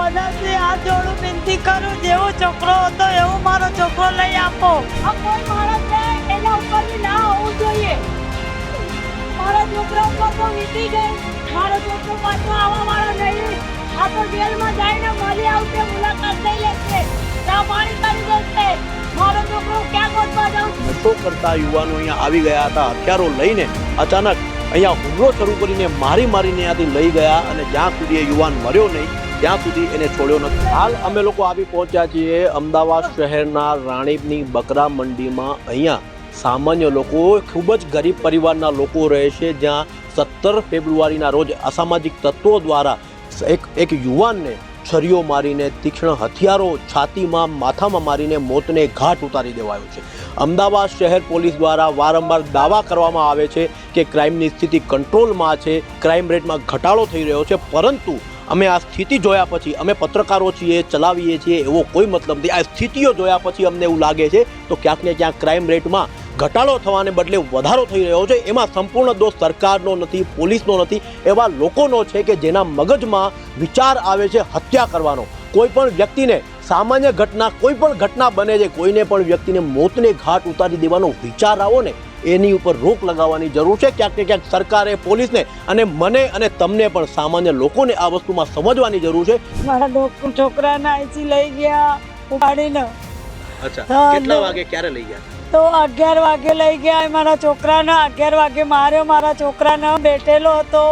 બધાથી હાથ જોડું વિનંતી કરું જેવો છોકરો હતો એવો મારો છોકરો લઈ આપો. આ કોઈ માણસ છે એના ઉપર બી ના હોવું જોઈએ. મારા છોકરા ઉપર તો વીતી ગઈ. મારો છોકરો પાછો આવવા વાળો નહીં. આ તો જેલમાં જઈને મળી આવશે મુલાકાત લઈ લેશે. ચા કરી દેશે. મારો છોકરો ક્યાં ગોતવા જાઉં? નશો કરતા યુવાનો અહીંયા આવી ગયા હતા? હથિયારો લઈને અચાનક અહીંયા હુમલો શરૂ કરીને મારી મારીને ત્યાંથી લઈ ગયા અને જ્યાં સુધી એ યુવાન મર્યો નહીં ત્યાં સુધી એને છોડ્યો નથી. હાલ અમે લોકો આવી પહોંચ્યા છીએ અમદાવાદ શહેરના રાણીપની બકરા મંડીમાં. અહીંયા સામાન્ય લોકો, ખૂબ જ ગરીબ પરિવારના લોકો રહે છે, જ્યાં સત્તર ફેબ્રુઆરીના રોજ અસામાજિક તત્વો દ્વારા એક એક યુવાનને છરીઓ મારીને, તીક્ષ્ણ હથિયારો છાતીમાં, માથામાં મારીને મોતને ઘાટ ઉતારી દેવાયો છે. અમદાવાદ શહેર પોલીસ દ્વારા વારંવાર દાવા કરવામાં આવે છે કે ક્રાઇમની સ્થિતિ કંટ્રોલમાં છે, ક્રાઇમ રેટમાં ઘટાડો થઈ રહ્યો છે, પરંતુ અમે આ સ્થિતિ જોયા પછી અમે પત્રકારો છીએ, ચલાવીએ છીએ, એવો કોઈ મતલબ નથી. આ સ્થિતિઓ જોયા પછી અમને એવું લાગે છે તો ક્યાંક ને ક્યાંક ક્રાઇમ રેટમાં ઘટાડો થવાને બદલે વધારો થઈ રહ્યો છે. એમાં સંપૂર્ણ દોષ સરકારનો નથી, પોલીસનો નથી, એવા લોકોનો છે કે જેના મગજમાં વિચાર આવે છે હત્યા કરવાનો. કોઈ પણ વ્યક્તિને સામાન્ય ઘટના કોઈ પણ ઘટના બને છે કોઈને પણ વ્યક્તિને મોતને ઘાટ ઉતારી દેવાનો વિચાર આવો ને એની ઉપર રોક લગાવવાની જરૂર છે. ક્યાંક ને ક્યાંક સરકારે પોલીસને અને મને અને તમને પણ સામાન્ય લોકોને આ વસ્તુમાં સમજવાની જરૂર છે. મારા છોકરાને અહીંથી લઈ ગયા ઉપાડીને. અચ્છા કેટલા વાગે ક્યારે લઈ ગયા? તો અગિયાર વાગે લઈ ગયા મારા છોકરાને અગિયાર વાગે માર્યો મારા છોકરાને બેઠેલો હતો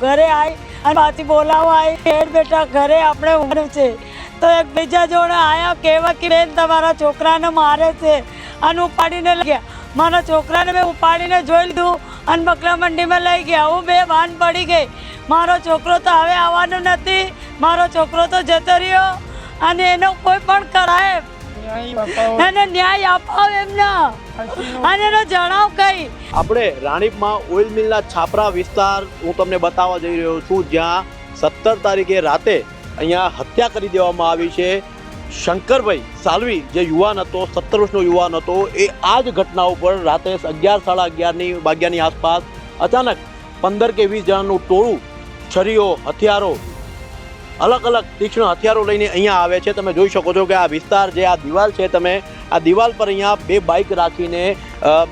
ઘરે આવી અને પાછી બોલાવવા આવી બેડ બેટા ઘરે આપણે ઊંઘવાનું છે. તો એક બીજા જોડે આયા કેવા કે બેન તમારા છોકરાને મારે છે? અને ઉપાડીને લઈ ગયા. મારા છોકરાને મેં ઉપાડીને જોઈ લીધું અને બકરા મંડીમાં લઈ ગયા. હું બે ભાન પડી ગઈ. મારો છોકરો તો હવે આવવાનો નથી. મારો છોકરો તો જતો રહ્યો. અને એનો કોઈ પણ કરાય. એને ન્યાય અપાવ એમના. અને એનો જણાવ કઈ. આપણે રાણીપમાં ઓઇલ મિલના છાપરા વિસ્તાર હું તમને બતાવવા જઈ રહ્યો છું. જ્યાં સત્તર તારીખે રાતે અહીંયા હત્યા કરી દેવામાં આવી છે. શંકરભાઈ સાલવી જે યુવાન હતો, સત્તર વર્ષનો યુવાન હતો, એ આ જ ઘટના ઉપર રાતે અગિયાર, સાડા અગિયારની વાગ્યાની આસપાસ અચાનક પંદર કે વીસ જણાનું ટોળું, છરીઓ, હથિયારો, અલગ અલગ તીક્ષ્ણ હથિયારો લઈને અહીંયા આવે છે. તમે જોઈ શકો છો કે આ વિસ્તાર જે આ દિવાલ છે, તમે આ દિવાલ પર અહીંયા બે બાઇક રાખીને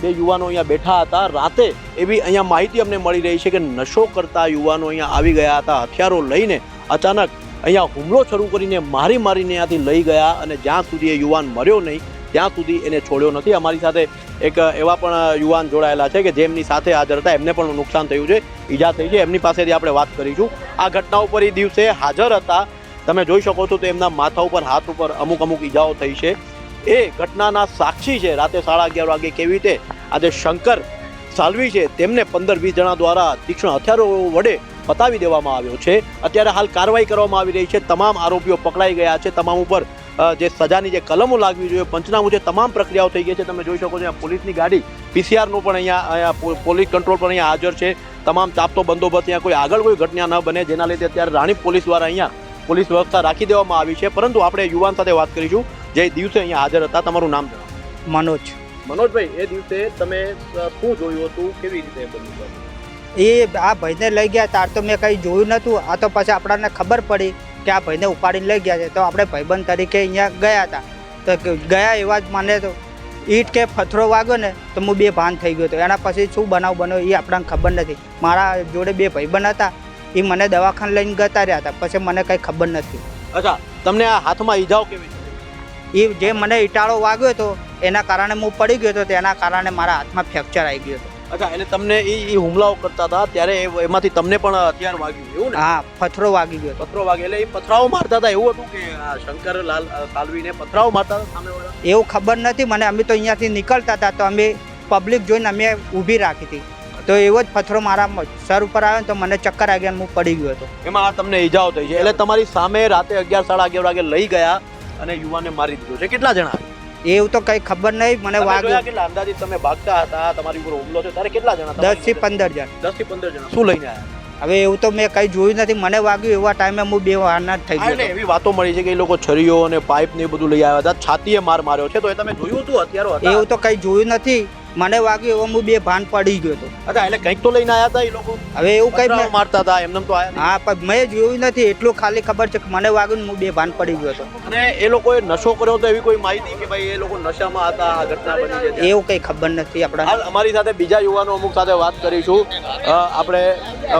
બે યુવાનો અહીંયા બેઠા હતા. રાતે એવી અહીંયા માહિતી અમને મળી રહી છે કે નશો કરતા યુવાનો અહીંયા આવી ગયા હતા. હથિયારો લઈને અચાનક અહીંયા હુમલો શરૂ કરીને મારી મારીને ત્યાંથી લઈ ગયા અને જ્યાં સુધી એ યુવાન મર્યો નહીં, ત્યાં સુધી એને છોડ્યો નથી. અમારી સાથે એક એવા પણ યુવાન જોડાયેલા છે કે જેમની સાથે હાજર હતા. એમને પણ નુકસાન થયું છે, ઈજા થઈ છે. એમની પાસેથી આપણે વાત કરીશું. આ ઘટના ઉપર એ દિવસે હાજર હતા. તમે જોઈ શકો છો તો એમના માથા ઉપર, હાથ ઉપર અમુક અમુક ઈજાઓ થઈ છે. એ ઘટનાના સાક્ષી છે. રાતે સાડા અગિયાર વાગે કેવી રીતે આજે શંકર સાલવી છે, તેમને પંદર વીસ જણા દ્વારા તીક્ષ્ણ હથિયારો વડે પતાવી દેવામાં આવ્યો છે. અત્યારે હાલ કાર્યવાહી કરવામાં આવી રહી છે. તમામ આરોપીઓ પકડાઈ ગયા છે. તમામ ઉપર જે સજાની જે કલમો લાગવી જોઈએ પંચનામું છે તમામ પ્રક્રિયાઓ થઈ ગઈ છે તમે જોઈ શકો છો પોલીસની ગાડી પીસીઆરનું પણ અહીંયા અહીંયા પોલીસ કંટ્રોલ પણ અહીંયા હાજર છે. તમામ ચાપતો બંદોબસ્ત અહીંયા કોઈ આગળ કોઈ ઘટના ન બને. જેના લીધે અત્યારે રાણીપ પોલીસ દ્વારા અહીંયા પોલીસ વ્યવસ્થા રાખી દેવામાં આવી છે. પરંતુ આપણે યુવાન સાથે વાત કરીશું. જે દિવસે અહીંયા હાજર હતા તમારું નામ જણાવો. મનોજ. મનોજભાઈ એ દિવસે તમે શું જોયું હતું? કેવી રીતે બન્યું હતું? એ આ ભાઈને લઈ ગયા તાર તો મેં કંઈ જોયું નહોતું. આ તો પછી આપણને ખબર પડી કે આ ભાઈને ઉપાડીને લઈ ગયા છે. તો આપણે ભાઈબંધ તરીકે અહીંયા ગયા હતા. તો ગયા એવા જ મને તો ઈટ કે પથરો વાગ્યો ને તો હું બે ભાન થઈ ગયો હતો. એના પછી શું બનાવ બન્યો એ આપણને ખબર નથી. મારા જોડે બે ભાઈબંધ હતા એ મને દવાખાને લઈને ગતા રહ્યા હતા. પછી મને કંઈ ખબર નથી. અચ્છા તમને આ હાથમાં ઈજાઓ કેવી એ જે મને ઈટાળો વાગ્યો હતો એના કારણે હું પડી ગયો હતો. તેના કારણે મારા હાથમાં ફ્રેક્ચર આવી ગયો હતો. અચ્છા એટલે તમને એ એ હુમલાઓ કરતા હતા ત્યારે એમાંથી તમને પણ હથિયાર વાગ્યું એવું ને? હા પથરો વાગી ગયો. પથરો વાગે એટલે એ પથરાઓ મારતા હતા એવું હતું કે આ શંકર લાલ સાલવીને પથરાઓ મારતા હતા સામે એવું ખબર નથી મને અમે તો અહીંયાથી નીકળતા હતા તો અમે પબ્લિક જોઈને અમે ઊભી રાખી હતી. તો એવો જ પથરો મારા સર ઉપર આવ્યો ને તો મને ચક્કર આવી ગયા હું પડી ગયો હતો. એમાં આ તમને ઈજાઓ થઈ છે. એટલે તમારી સામે રાતે અગિયાર સાડા અગિયાર વાગે લઈ ગયા અને યુવાને મારી દીધો છે. કેટલા જણા? એવું તો કંઈ ખબર નહીં. મને વાગ્યું. કેટલા અંદાજિત તમે ભાગતા હતા? તમારી ઉપર હુમલો થયો? ત્યારે કેટલા જણા દસથી પંદર જણ. દસથી પંદર જણા. શું લઈને આવ્યા હવે એવું તો મેં કંઈ જોયું નથી. મને વાગ્યું એવા ટાઈમે હું બે વારના થઈ ગયો એવી વાતો મળી છે કે એ લોકો છરીઓ અને પાઇપ ને એ બધું લઈ આવ્યા હતા. છાતીએ માર માર્યો છે. તો એ તમે જોયું હતું? અત્યારે એવું તો કંઈ જોયું નથી. મને વાગ્યું એવો હું બે ભાન પડી ગયો હતો. અચ્છા એટલે કંઈક તો લઈને આવ્યા હતા એ લોકો? હવે એવું કંઈ મારતા હતા એમને તો આયા હા પણ મેં જોયું નથી એટલું ખાલી ખબર છે કે મને વાગ્યું ને હું બે ભાન પડી ગયો હતો. અને એ લોકોએ નશો કર્યો તો એવી કોઈ માહિતી કે ભાઈ એ લોકો નશામાં હતા આ ઘટના બની છે એવું કંઈ ખબર નથી આપણા હાલ અમારી સાથે બીજા યુવાનો અમુક સાથે વાત કરીશું. આપણે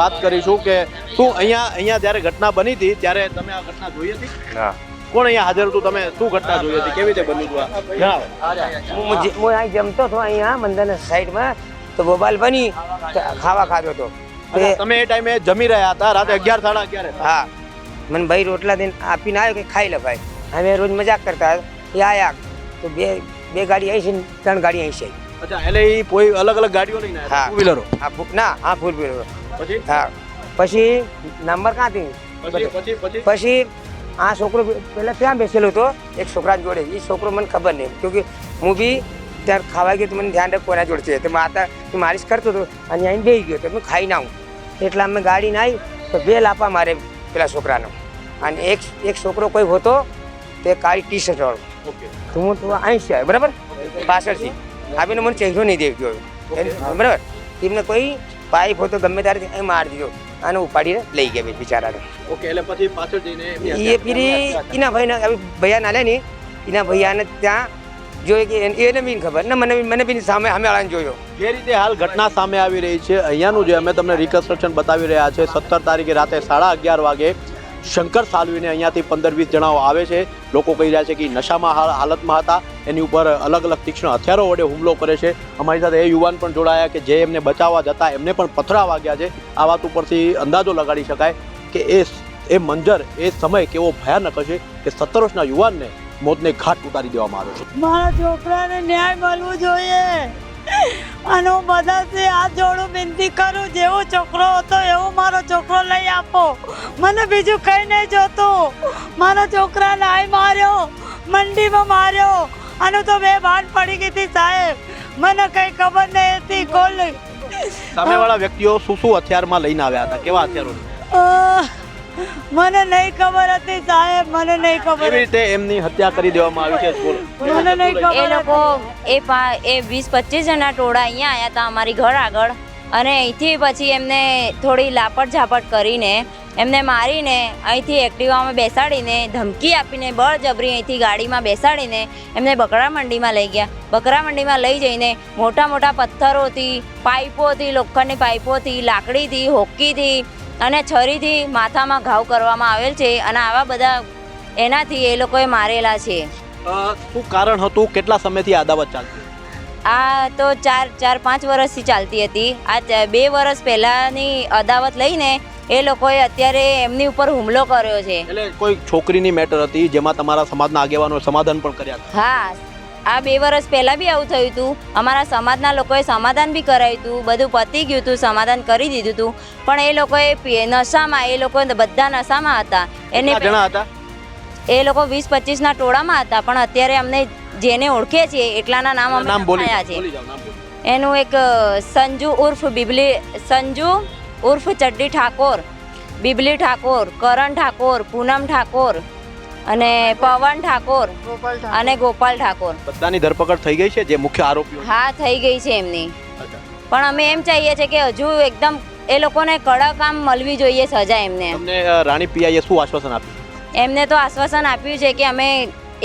વાત કરીશું કે શું અહીંયા અહીંયા જ્યારે ઘટના બની હતી ત્યારે તમે આ ઘટના જોઈ હતી? હા. કોણ અહીંયા હાજર હતું? તમે શું ઘટના જોઈ હતી? કેવી રીતે બન્યું હતું જણાવો. હું અહીં જમતો હતો અહીંયા મંદિરના સાઈડમાં. તો બોબાલ બની ખાવા ખાધો હતો. એ- તમે એ ટાઈમે જમી રહ્યા હતા? રાતે અગિયાર સાડા અગિયાર હા. મને ભાઈ રોટલા દઈને આપીને આવ્યો કે ખાઈ લે ભાઈ. અમે રોજ મજાક કરતા. એ આયા. તો બે બે ગાડી આવી છે ને ત્રણ ગાડી અહીં છે. અચ્છા એટલે એ કોઈ અલગ અલગ ગાડીઓ લઈને હા. ટુ વ્હીલરો હા ના હા ફૂલ વ્હીલરો પછી? હા. પછી નંબર ક્યાંથી પછી? પછી આ છોકરો પહેલાં ત્યાં બેસેલો હતો એક છોકરા જોડે. એ છોકરો મને ખબર નહીં કેમકે હું બી ત્યાં ખાવા ગયો તો મને ધ્યાન રાખ કોના જોડે છે. તો માતા મારીશ માલિશ કરતો હતો અને અહીં બેસી ગયો તો મેં ખાઈ ના આવું. એટલે અમે ગાડી ના આવી તો બે લાપા મારે પેલા છોકરાનો. અને એક એક છોકરો કોઈ હોતો તે કાળી ટી શર્ટ વાળો તો હું તો અહીં છે બરાબર? પાછળથી. આવીને મને ચહેરો નહીં દેવ ગયો. બરાબર? એમને કોઈ પાઇપ હોતો ગમે ત્યારે અહીં મારી દીધો. અને ઉપાડીને લઈ ગયા બિચારાને. ઓકે એટલે પછી પાછળ જઈને એ ફરી એના ભાઈને ભૈયા ના લે ને એના ભૈયાને ત્યાં જોયું કે એને- એને બી ખબર. ને મને મને બી સામે સામે વાળાને જોયો. જે રીતે હાલ ઘટના સામે આવી રહી છે અહીંયાનું જે અમે તમને રિકન્સ્ટ્રક્શન બતાવી રહ્યા છે સત્તર તારીખે રાતે સાડા અગિયાર વાગે શંકર સાલવીને અહીંયાથી પંદર વીસ જણાઓ આવે છે. લોકો કહી રહ્યા છે કે નશામાં હાલતમાં હતા. એની ઉપર અલગ અલગ તીક્ષ્ણ હથિયારો વડે હુમલો કરે છે. અમારી સાથે એ યુવાન પણ જોડાયા કે જે એમને બચાવવા જતા એમને પણ પથરા વાગ્યા છે. આ વાત ઉપરથી અંદાજો લગાડી શકાય કે એ એ મંજર, એ સમય કેવો ભયાનક હશે કે સત્તર વર્ષના યુવાનને મોતને ઘાટ ઉતારી દેવામાં આવે છે. મારા છોકરાને ન્યાય મળવું જોઈએ. અને હું બધાથી હાથ જોડું વિનંતી કરું જેવો છોકરો હતો એવો મારો છોકરો લઈ આપો. મને બીજું કંઈ નહીં જોતું. મારો છોકરા નાય માર્યો મંડીમાં માર્યો. અને તો બે ભાન પડી ગઈ હતી સાહેબ. મને કંઈ ખબર નહીં હતી કોલ સામેવાળા વ્યક્તિઓ શું શું હથિયારમાં લઈને આવ્યા હતા? કેવા હથિયારો? મને નહીં ખબર હતી સાહેબ મને નહીં ખબર એવી રીતે એમની હત્યા કરી દેવામાં આવી છે મને નહીં એ લોકો એ પા એ વીસ પચીસ જણા ટોળા અહીંયા આવ્યા હતા અમારી ઘર આગળ. અને અહીંથી પછી એમને થોડી લાપટ ઝાપટ કરીને એમને મારીને અહીંથી એક્ટિવામાં બેસાડીને ધમકી આપીને બળજબરી અહીંથી ગાડીમાં બેસાડીને એમને બકરા મંડીમાં લઈ ગયા. બકરા મંડીમાં લઈ જઈને મોટા મોટા પથ્થરોથી પાઇપોથી લોખંડની પાઇપોથી લાકડીથી હોક્કીથી અને છરીથી માથામાં ઘાવ કરવામાં આવેલ છે અને આવા બધા એનાથી એ લોકોએ મારેલા છે. શું કારણ હતું? કેટલા સમયથી આ અદાવત ચાલતી આ તો ચાર ચાર પાંચ વર્ષથી ચાલતી હતી. આ બે વર્ષ પહેલાંની અદાવત લઈને એ લોકોએ અત્યારે એમની ઉપર હુમલો કર્યો છે. એટલે કોઈ છોકરીની મેટર હતી જેમાં તમારા સમાજના આગેવાનો સમાધાન પણ કર્યા હતા? હા આ બે વર્ષ પહેલાં બી આવું થયું હતું. અમારા સમાજના લોકોએ સમાધાન બી કરાવ્યું હતું. બધું પતી ગયું હતું સમાધાન કરી દીધું હતું. પણ એ લોકોએ નશામાં એ લોકો બધા નશામાં હતા. એને હતા? એ લોકો વીસ પચીસના ટોળામાં હતા. પણ અત્યારે અમને જેને ઓળખીએ છીએ એટલાના નામ અમે નામ છે. એનું એક સંજુ ઉર્ફ બિબલી સંજુ ઉર્ફ ચડ્ડી ઠાકોર બિબલી ઠાકોર કરણ ઠાકોર પૂનમ ઠાકોર અને પવન ઠાકોર અને ગોપાલ ઠાકોર. બધાની ધરપકડ થઈ ગઈ છે જે મુખ્ય આરોપીઓ? હા થઈ ગઈ છે એમની. પણ અમે એમ ચાહીએ છીએ કે હજુ એકદમ એ લોકોને કડક આમ મળવી જોઈએ સજા એમને. તમને રાણી પીઆઈએ શું આશ્વાસન આપ્યું? એમને તો આશ્વાસન આપ્યું છે કે અમે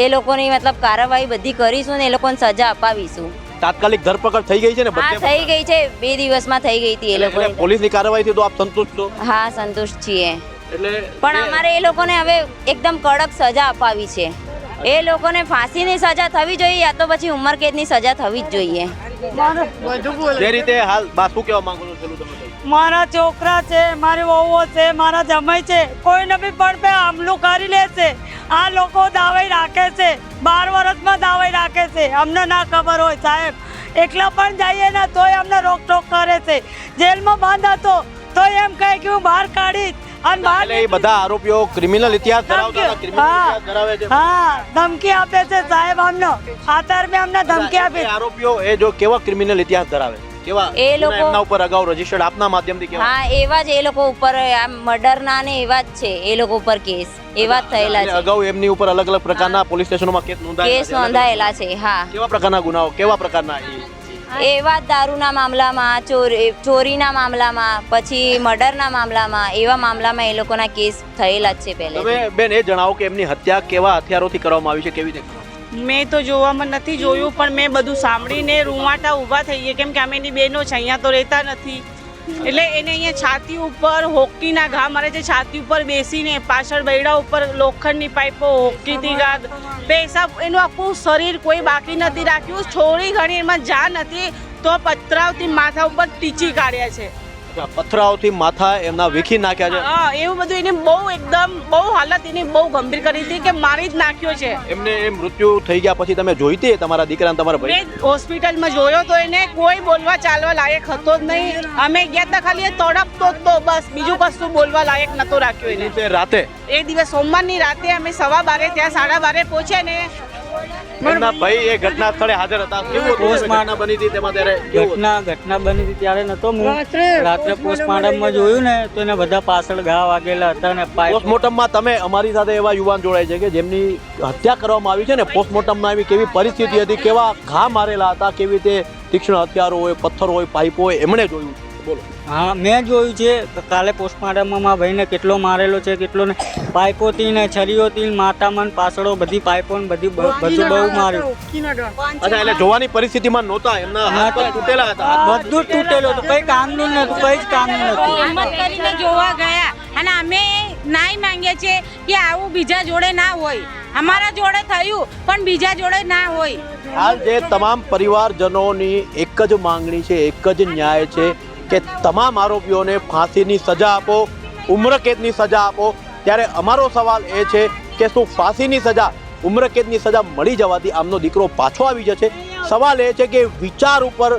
એ લોકોની મતલબ કાર્યવાહી બધી કરીશું ને એ લોકોને સજા અપાવીશું. તાત્કાલિક ધરપકડ થઈ ગઈ છે ને હા થઈ ગઈ છે. બે દિવસમાં થઈ ગઈ હતી એ લોકો પોલીસની કાર્યવાહીથી તો આપ સંતુષ્ટ છો? હા સંતુષ્ટ છીએ. એટલે પણ અમારે એ લોકોને હવે એકદમ કડક સજા અપાવી છે. એ લોકોને ફાંસીની સજા થવી જોઈએ યા તો પછી ઉંમરકેદની સજા થવી જ જોઈએ. જે રીતે હાલ બા શું કહેવા માંગો છો તમે મારા છોકરા છે મારી વહુઓ છે મારા જમાઈ છે કોઈને બી પણ પે હમલું કરી લેશે આ લોકો દાવાઈ રાખે છે બાર વર્ષમાં દાવાઈ રાખે છે. અમને ના ખબર હોય સાહેબ. એકલા પણ જઈએ ને તોય અમને રોકટોક કરે છે. જેલમાં બંધ હતો તોય એમ કહે કે હું બહાર કાઢીશ. અને બહાર એટલે એ બધા આરોપીઓ ક્રિમિનલ ઇતિહાસ ધરાવતા હતા ક્રિમિનલ હા. ઇતિહાસ ધરાવે છે. હા ધમકી આપે છે સાહેબ અમને. આતર મેં અમને ધમકી એ આપી આરોપીઓ એ જો કેવા ક્રિમિનલ ઇતિહાસ ધરાવે? છે? કેવા? એ લોકો- એમના ઉપર અગાઉ રજીસ્ટર્ડ આપના માધ્યમથી કેવા? હા એવા જ એ લોકો ઉપર આ મર્ડરના ને એવા જ છે એ લોકો ઉપર કેસ. એવા જ થયેલા છે. અગાઉ એમની ઉપર અલગ અલગ પ્રકારના પોલીસ સ્ટેશનોમાં કેસ નોંધાયેલા કેસ છે. અલગ અલગ નોંધાયેલા છે હા. કેવા પ્રકારના ગુનાઓ કેવા પ્રકારના એ? એવા દારૂના મામલામાં ચોરી ચોરીના મામલામાં પછી મર્ડરના મામલામાં એવા મામલામાં એ લોકોના કેસ થયેલા જ છે પહેલે તમે બેન એ જણાવો કે એમની હત્યા કેવા હથિયારોથી કરવામાં આવી છે કેવી રીતે મેં તો જોવામાં નથી જોયું પણ મેં બધું સાંભળીને રૂવાટા ઊભા થઈએ કેમ કે અમે એની બહેનો છે અહીંયા તો રહેતા નથી. એટલે એને અહીંયા છાતી ઉપર હોકીના ઘા મારે છે, છાતી ઉપર બેસીને, પાછળ બૈડા ઉપર લોખંડની પાઇપો, હોકીથી ઘા પેશાબ એનું આખું શરીર કોઈ બાકી નથી રાખ્યું. થોડી ઘણી એમાં જાન હતી, તો પતરાવથી માથા ઉપર ટીચી કાઢ્યા છે. પથરાઓથી માથા એમના વીખી નાખ્યા છે. હા એવું બધું એને બહુ એકદમ બહુ હાલત એની બહુ ગંભીર કરી હતી કે મારી જ નાખ્યો છે. એમને એ મૃત્યુ થઈ ગયા પછી તમે જોઈતી તમારા દીકરાને તમારા ભાઈ? હોસ્પિટલમાં જોયો તો એને કોઈ બોલવા ચાલવા લાયક હતો જ નહીં. અમે ગયા હતા ખાલી તડપતો તો બસ. બીજું કશું બોલવા લાયક નતો રાખ્યો એને રાતે? એ દિવસ સોમવારની રાતે અમે સવા બારે ત્યાં સાડા બારે પહોંચ્યા ને એમના ભાઈ એ ઘટના સ્થળે હાજર હતા. કેવું પોસ્ટમાર્ટમ. બની હતી તેમાં ત્યારે? ઘટના ઘટના બની હતી ત્યારે નતો હું. રાત્રે પોસ્ટમાર્ટમમાં જોયું ને તો એને બધા પાછળ ઘા વાગેલા હતા ને પોસ્ટમોર્ટમમાં તમે અમારી સાથે એવા યુવાન જોડાય છે કે જેમની હત્યા કરવામાં આવી છે ને પોસ્ટમોર્ટમમાં આવી કેવી પરિસ્થિતિ હતી કેવા ઘા મારેલા હતા કેવી રીતે તીક્ષ્ણ હથિયારો હોય પથ્થર હોય પાઇપ હોય એમણે જોયું. છે બોલો. હા મેં જોયું છે કાલે પોસ્ટમોર્ટમમાં મારા ભાઈને કેટલો મારેલો છે કેટલો ને. પાઇપોથી ને છરીઓથી માથામાં ને બધી પાઇપો ને બધી બધું બહુ માર્યું. અચ્છા એટલે જોવાની પરિસ્થિતિમાં નહોતા એમના હાથ તૂટેલા હતા. બધું તૂટેલું હતું કઈ કામનું નહોતું કઈ જ કામનું નહોતું. હિંમત કરીને જોવા ગયા અને અમે નાઈ માંગીએ છીએ કે આવું બીજા જોડે ના હોય. અમારા જોડે થયું પણ બીજા જોડે ના હોય. હાલ જે તમામ પરિવારજનોની એક જ માંગણી છે એક જ ન્યાય છે કે તમામ આરોપીઓને ફાંસીની સજા આપો, ઉમ્રકેદની સજા આપો. ત્યારે અમારો સવાલ એ છે કે શું ફાંસીની સજા, ઉમ્રકેદની સજા મળી જવાથી આમનો દીકરો પાછો આવી જશે? સવાલ એ છે કે વિચાર ઉપર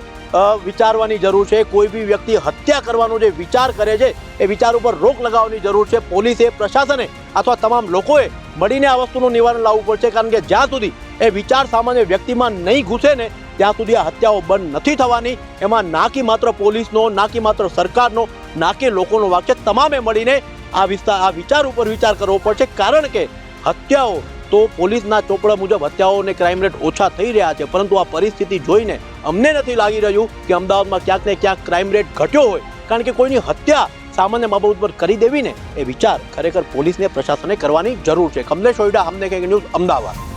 વિચારવાની જરૂર છે. કોઈ બી વ્યક્તિ હત્યા કરવાનો જે વિચાર કરે છે, એ વિચાર ઉપર રોક લગાવવાની જરૂર છે. પોલીસે, પ્રશાસને અથવા તમામ લોકોએ મળીને આ વસ્તુનું નિવારણ લાવવું પડશે. કારણ કે જ્યાં સુધી એ વિચાર સામાન્ય વ્યક્તિમાં નહીં ઘૂસે ને ત્યાં સુધી આ હત્યાઓ બંધ નથી થવાની. એમાં ના કે માત્ર પોલીસનો, ના કે માત્ર સરકારનો, ના કે લોકોનો વાક્ય તમામે મળીને આ વિસ્તાર આ વિચાર ઉપર વિચાર કરવો પડશે. કારણ કે હત્યાઓ તો પોલીસના ચોપડા મુજબ હત્યાઓ અને ક્રાઇમ રેટ ઓછા થઈ રહ્યા છે. પરંતુ આ પરિસ્થિતિ જોઈને અમને નથી લાગી રહ્યું કે અમદાવાદમાં ક્યાંક ને ક્યાંક ક્રાઇમ રેટ ઘટ્યો હોય. કારણ કે કોઈની હત્યા સામાન્ય બાબત પર કરી દેવી ને એ વિચાર ખરેખર પોલીસને, પ્રશાસને કરવાની જરૂર છે. કમલેશ ઓઈડા અમને કંઈક ન્યૂઝ અમદાવાદ.